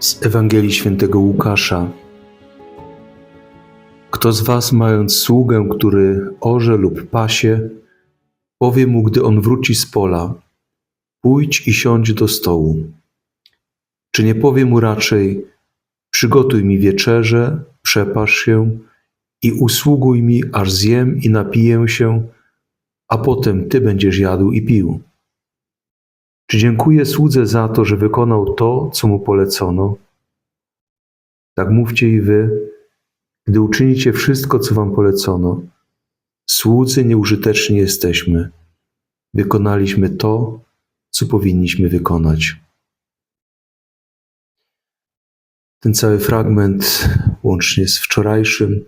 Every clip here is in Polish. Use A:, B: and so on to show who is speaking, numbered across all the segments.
A: Z Ewangelii Świętego Łukasza. Kto z was, mając sługę, który orze lub pasie, powie mu, gdy on wróci z pola, pójdź i siądź do stołu. Czy nie powie mu raczej, przygotuj mi wieczerzę, przepasz się i usługuj mi, aż zjem i napiję się, a potem ty będziesz jadł i pił? Czy dziękuję słudze za to, że wykonał to, co mu polecono? Tak mówcie i wy, gdy uczynicie wszystko, co wam polecono. Słudzy nieużyteczni jesteśmy. Wykonaliśmy to, co powinniśmy wykonać. Ten cały fragment, łącznie z wczorajszym,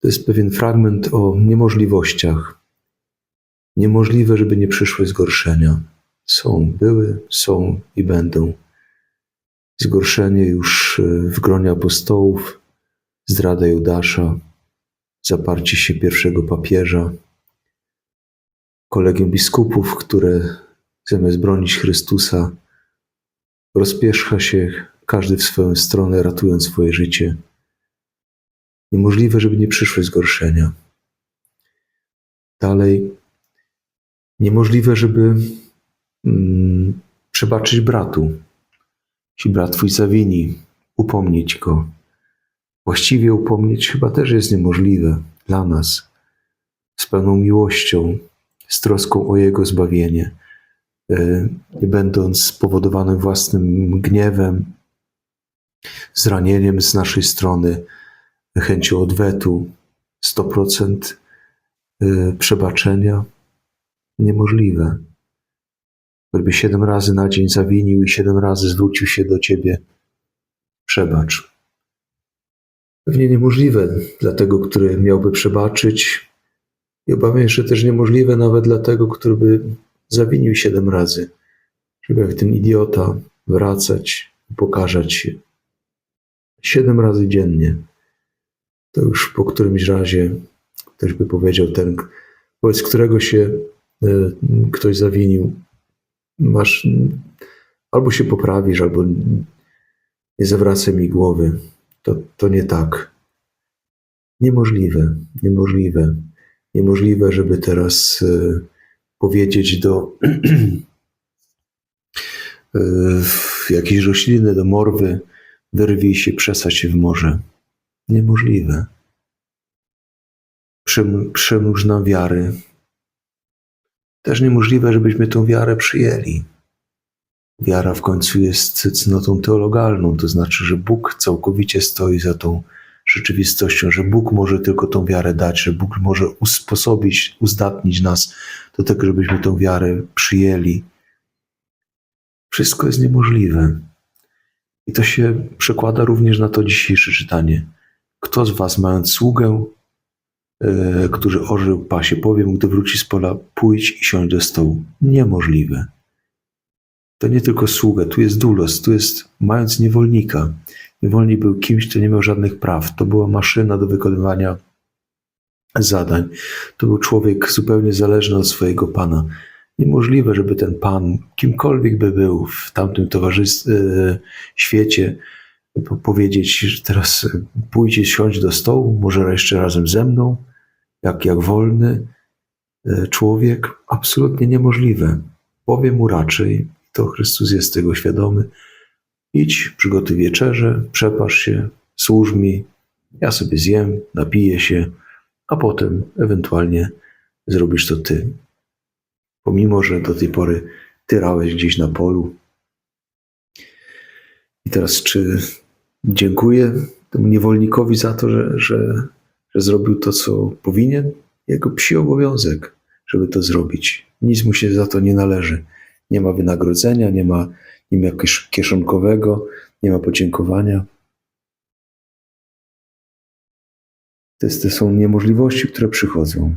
A: to jest pewien fragment o niemożliwościach. Niemożliwe, żeby nie przyszły zgorszenia. Są, były, są i będą. Zgorszenie już w gronie apostołów, zdrada Judasza, zaparcie się pierwszego papieża, kolegium biskupów, które zamiast bronić Chrystusa, rozpierzcha się każdy w swoją stronę, ratując swoje życie. Niemożliwe, żeby nie przyszły zgorszenia. Dalej, niemożliwe, żeby przebaczyć bratu. Jeśli brat twój zawini, upomnieć go. Właściwie upomnieć chyba też jest niemożliwe dla nas. Z pełną miłością, z troską o jego zbawienie, e, nie będąc spowodowanym własnym gniewem, zranieniem z naszej strony, chęcią odwetu, 100% e, przebaczenia. Niemożliwe. Choćby siedem razy na dzień zawinił i siedem razy zwrócił się do ciebie, przebacz. Pewnie niemożliwe dla tego, który miałby przebaczyć, i obawiam się, że też niemożliwe nawet dla tego, który by zawinił siedem razy, żeby jak ten idiota wracać i się. Siedem razy dziennie. To już po którymś razie ktoś by powiedział, ten, wobec którego się e, ktoś zawinił, masz albo się poprawisz, albo nie zawracaj mi głowy. To, to nie tak. Niemożliwe, niemożliwe. Niemożliwe, żeby teraz y, powiedzieć do y, jakiejś rośliny, do morwy, wyrwij się, przesadź się w morze. Niemożliwe. Nam wiary. Też niemożliwe, żebyśmy tą wiarę przyjęli. Wiara w końcu jest cnotą teologalną, to znaczy, że Bóg całkowicie stoi za tą rzeczywistością, że Bóg może tylko tą wiarę dać, że Bóg może usposobić, uzdatnić nas do tego, żebyśmy tą wiarę przyjęli. Wszystko jest niemożliwe. I to się przekłada również na to dzisiejsze czytanie. Kto z Was, mając sługę, który ożył pasie, powiem, gdy wróci z pola, pójdź i siądź do stołu. Niemożliwe. To nie tylko sługa, tu jest dulos, tu jest mając niewolnika. Niewolnik był kimś, kto nie miał żadnych praw. To była maszyna do wykonywania zadań. To był człowiek zupełnie zależny od swojego pana. Niemożliwe, żeby ten pan, kimkolwiek by był w tamtym towarzystwie, świecie, powiedzieć, teraz pójdzie, siądź do stołu, może jeszcze razem ze mną, jak, jak wolny e, człowiek. Absolutnie niemożliwe. Powiem mu raczej, to Chrystus jest tego świadomy, idź, przygotuj wieczerzę, przepasz się, służ mi, ja sobie zjem, napiję się, a potem ewentualnie zrobisz to ty. Pomimo, że do tej pory tyrałeś gdzieś na polu. I teraz, czy dziękuję temu niewolnikowi za to, że, że, że zrobił to, co powinien? Jego psi obowiązek, żeby to zrobić. Nic mu się za to nie należy. Nie ma wynagrodzenia, nie ma, ma jakiegoś kieszonkowego, nie ma podziękowania. To, jest, to są niemożliwości, które przychodzą.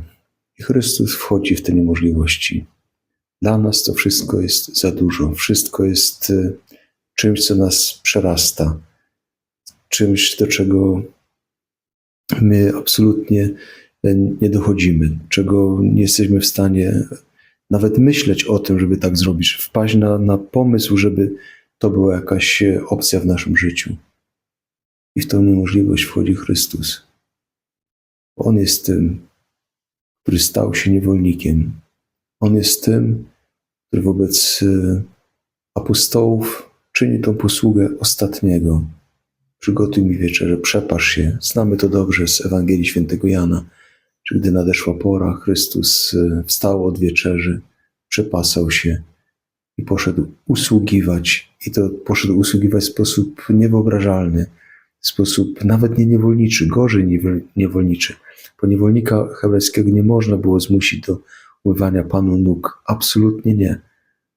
A: I Chrystus wchodzi w te niemożliwości. Dla nas to wszystko jest za dużo. Wszystko jest y, czymś, co nas przerasta. Czymś, do czego my absolutnie y, nie dochodzimy, czego nie jesteśmy w stanie nawet myśleć o tym, żeby tak zrobić, wpaść na, na pomysł, żeby to była jakaś e, opcja w naszym życiu. I w tą niemożliwość wchodzi Chrystus. On jest tym, który stał się niewolnikiem. On jest tym, który wobec e, apostołów czyni tą posługę ostatniego. Przygotuj mi wieczerze, przepasz się. Znamy to dobrze z Ewangelii Świętego Jana, że gdy nadeszła pora, Chrystus e, wstał od wieczerzy, przepasał się i poszedł usługiwać. I to poszedł usługiwać w sposób niewyobrażalny, w sposób nawet nie niewolniczy, gorzej niewol- niewolniczy. Bo niewolnika hebrajskiego nie można było zmusić do umywania Panu nóg. Absolutnie nie.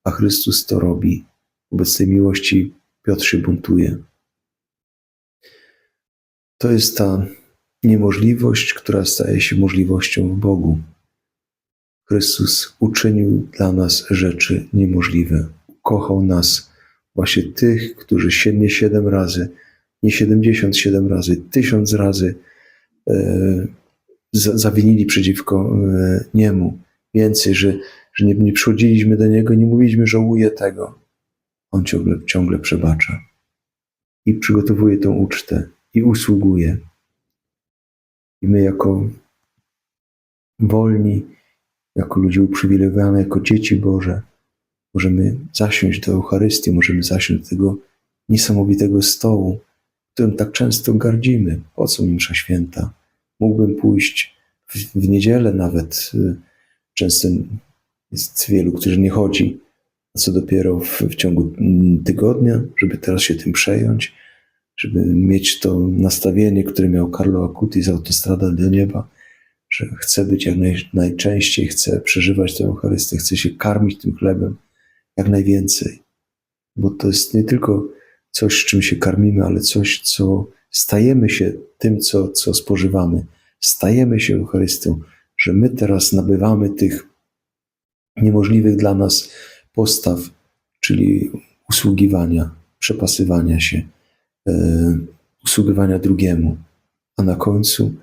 A: A Chrystus to robi. Wobec tej miłości Piotr się buntuje. To jest ta niemożliwość, która staje się możliwością w Bogu. Chrystus uczynił dla nas rzeczy niemożliwe. Kochał nas, właśnie tych, którzy się nie siedem razy, nie 77 razy, tysiąc razy e, za- zawinili przeciwko e, Niemu. Więcej, że, że nie, nie przychodziliśmy do Niego, nie mówiliśmy, żałuję tego. On ciągle, ciągle przebacza. I przygotowuje tą ucztę i usługuje. I my jako wolni, jako ludzie uprzywilejowani, jako dzieci Boże, możemy zasiąść do Eucharystii, możemy zasiąść do tego niesamowitego stołu, którym tak często gardzimy. Po co mi msza święta? Mógłbym pójść w, w niedzielę nawet. Często jest wielu, którzy nie chodzi, a co dopiero w, w ciągu tygodnia, żeby teraz się tym przejąć, żeby mieć to nastawienie, które miał Carlo Acuti z Autostrada do Nieba, że chce być jak naj, najczęściej, chce przeżywać tę Eucharystię, chce się karmić tym chlebem jak najwięcej. Bo to jest nie tylko coś, czym się karmimy, ale coś, co stajemy się tym, co, co spożywamy. Stajemy się Eucharystią, że my teraz nabywamy tych niemożliwych dla nas postaw, czyli usługiwania, przepasywania się, usługiwania drugiemu. A na końcu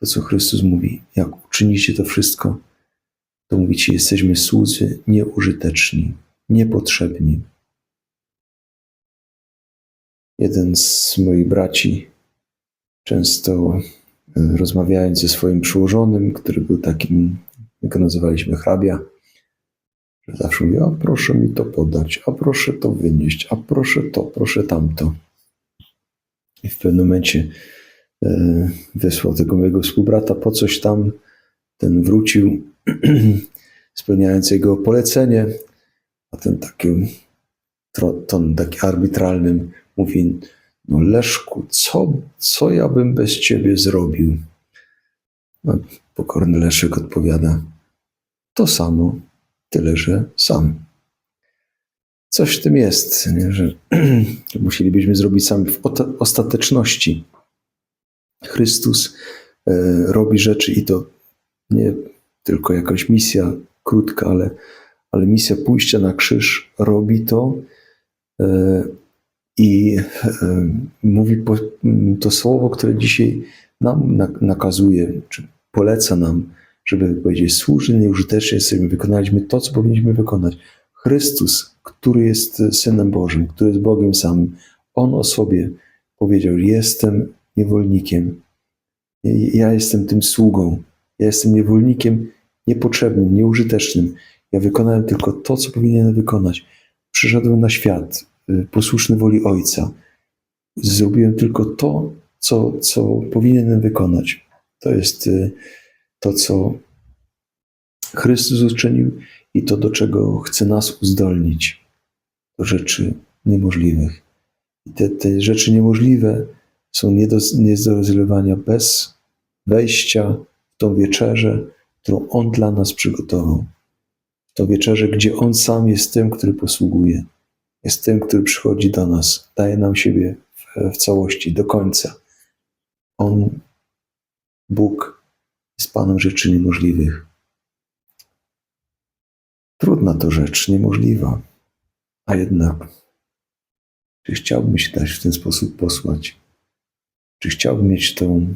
A: to, co Chrystus mówi, jak uczynicie to wszystko, to mówicie, jesteśmy słudzy nieużyteczni, niepotrzebni. Jeden z moich braci, często e, rozmawiając ze swoim przełożonym, który był takim, jak nazywaliśmy, hrabia, że zawsze mówi, a proszę mi to podać, a proszę to wynieść, a proszę to, proszę tamto. I w pewnym momencie e, wysłał tego mojego współbrata po coś tam, ten wrócił, spełniając jego polecenie, a ten takim ton taki arbitralnym mówi, no Leszku, co, co ja bym bez ciebie zrobił? No, pokorny Leszek odpowiada, to samo, tyle że sam. Coś w tym jest, nie? że musielibyśmy zrobić sami w ostateczności. Chrystus e, robi rzeczy i to nie tylko jakaś misja krótka, ale, ale misja pójścia na krzyż robi to e, i e, mówi to słowo, które dzisiaj nam na, nakazuje, czy poleca nam, żeby powiedzieć, służy nieużytecznie jesteśmy, wykonaliśmy to, co powinniśmy wykonać. Chrystus, który jest Synem Bożym, który jest Bogiem samym, On o sobie powiedział, jestem niewolnikiem, ja jestem tym sługą, ja jestem niewolnikiem niepotrzebnym, nieużytecznym. Ja wykonałem tylko to, co powinienem wykonać. Przyszedłem na świat, y, posłuszny woli Ojca. Zrobiłem tylko to, co, co powinienem wykonać. To jest y, to, co Chrystus uczynił i to, do czego chce nas uzdolnić. Do rzeczy niemożliwych. I te, te rzeczy niemożliwe są nie do, nie do rozrywania bez wejścia w tą wieczerzę, którą On dla nas przygotował. W tą wieczerzę, gdzie On sam jest tym, który posługuje. Jest tym, który przychodzi do nas, daje nam siebie w, w całości, do końca. On, Bóg, jest Panem rzeczy niemożliwych. Trudna to rzecz, niemożliwa. A jednak, czy chciałbym się dać w ten sposób posłać? Czy chciałbym mieć tą,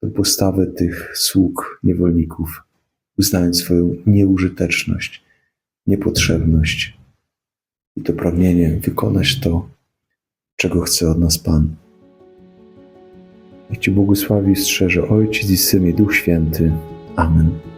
A: tą postawę tych sług, niewolników, uznając swoją nieużyteczność, niepotrzebność? i to pragnienie wykonać to, czego chce od nas Pan. Niech Ci błogosławi i strzeże Ojciec i Syn i Duch Święty. Amen.